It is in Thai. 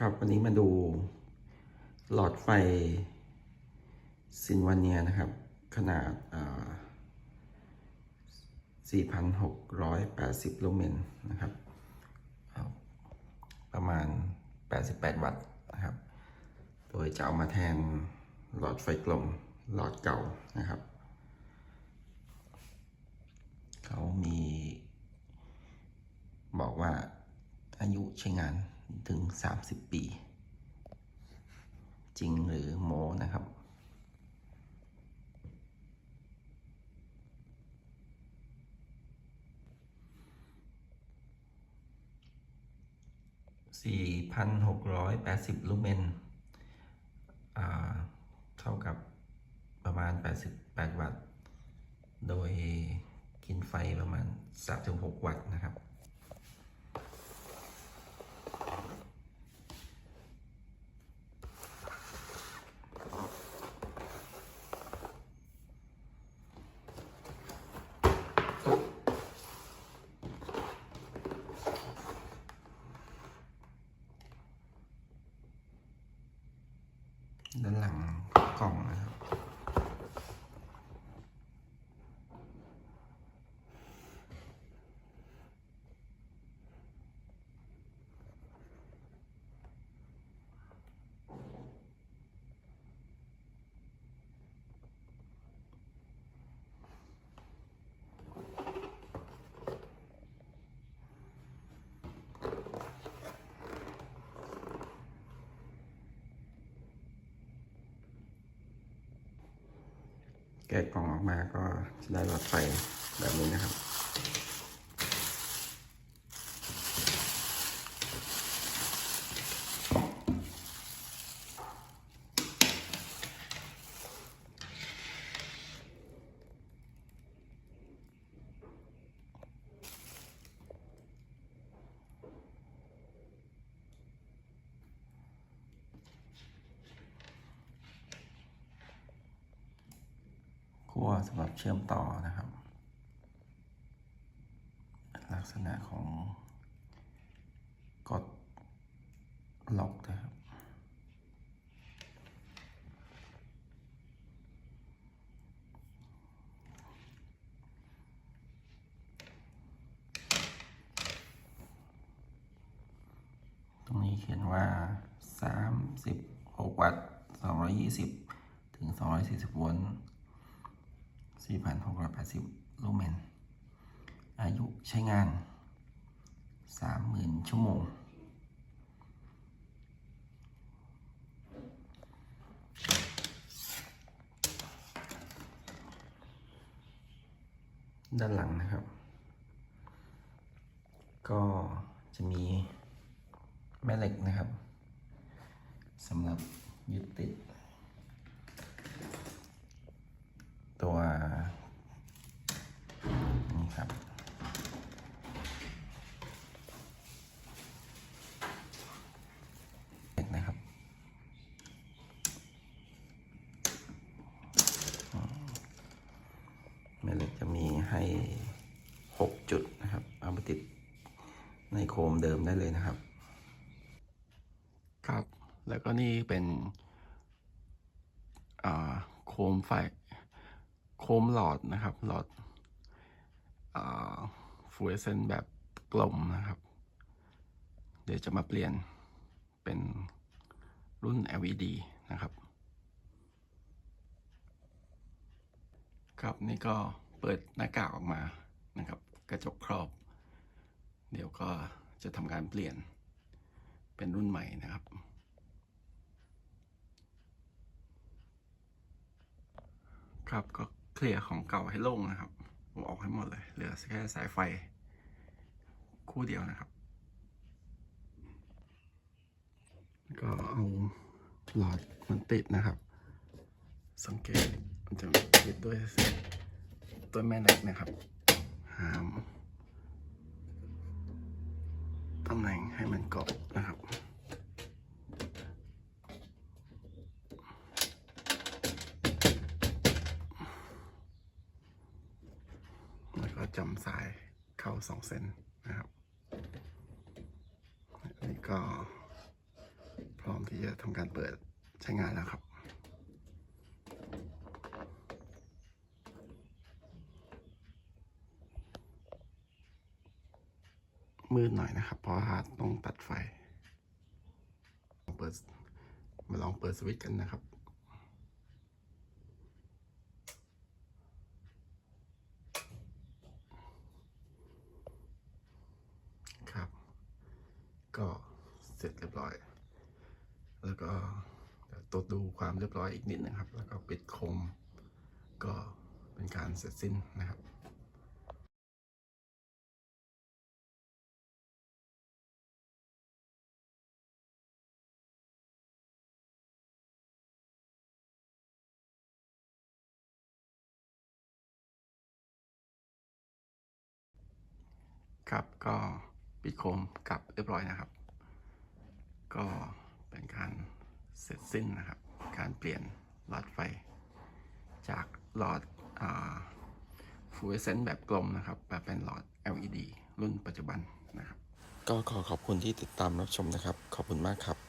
ครับวันนี้มาดูหลอดไฟซินวาเนียนะครับ ขนาด 4,680 ลูเมนนะครับ ประมาณ 88 วัตต์นะครับ โดยจะเอามาแทนหลอดไฟกลมหลอดเก่านะครับ เขามีบอกว่าอายุใช้งาน ถึง 30 ปี จริงหรือโมนะครับ 4,680 ลูเมนอ่าเท่ากับประมาณ 88 วัตต์ โดยกินไฟประมาณ 3-6 วัตต์นะครับ แกะกล่องออกมาก็จะได้หลอดไฟแบบนี้นะครับ สำหรับเชื่อมต่อนะครับ ลักษณะของกดล็อกนะครับตรงนี้เขียนว่า 36 วัตต์ 220 ถึง 240 โวลต์ 4,680 ลูเมน อายุใช้งาน 30,000 ชั่วโมง ด้านหลังนะครับ ก็จะมีแม่เหล็กนะครับสำหรับยึดติด ตัวนี่ ครับ นะครับอืมแม่เหล็กจะมีให้ 6 จุดนะครับ เอาไปติดในโคมเดิมได้เลยนะครับ ครับ แล้วก็นี่เป็นโคมไฟ โคมหลอดนะครับ หลอด ฟูเอเซนต์แบบกลมนะครับ เดี๋ยวจะมาเปลี่ยนเป็นรุ่น LED นะครับ ครับนี่ก็เปิดหน้ากากออกมานะครับ กระจกครอบ เดี๋ยวก็จะทำการเปลี่ยนเป็นรุ่นใหม่นะครับ ครับก็เคลียร์ของเก่าให้โล่งนะครับ ผมออกให้หมดเลย เหลือแค่สายไฟ คู่เดียวนะครับ ก็เอาหลอดมันติดนะครับ สังเกตมันจะติดด้วยตัวแม่เหล็กนะครับ หามตำแหน่งให้มันเกาะนะครับ แล้วก็จำสายเข้า สองเซนนะครับอันนี้ก็ที่จะทำการเปิดใช้งานแล้วครับมืดหน่อยนะครับ เพราะว่าต้องตัดไฟ เปิด มาลองเปิดสวิตช์กันนะครับ ก็เสร็จเรียบร้อย แล้วก็ตรวจดูความเรียบร้อยอีกนิดนะครับ แล้วก็ปิดโคมก็เป็นการเสร็จสิ้นนะครับครับก็ ปิดโคมกลับเรียบร้อยนะครับ ก็เป็นการเสร็จสิ้นนะครับ การเปลี่ยนหลอดไฟ จากหลอดฟูเอเซนต์แบบกลมนะครับมาเป็นหลอด LED รุ่นปัจจุบันนะครับ ก็ขอขอบคุณที่ติดตามรับชมนะครับ ขอบคุณมากครับ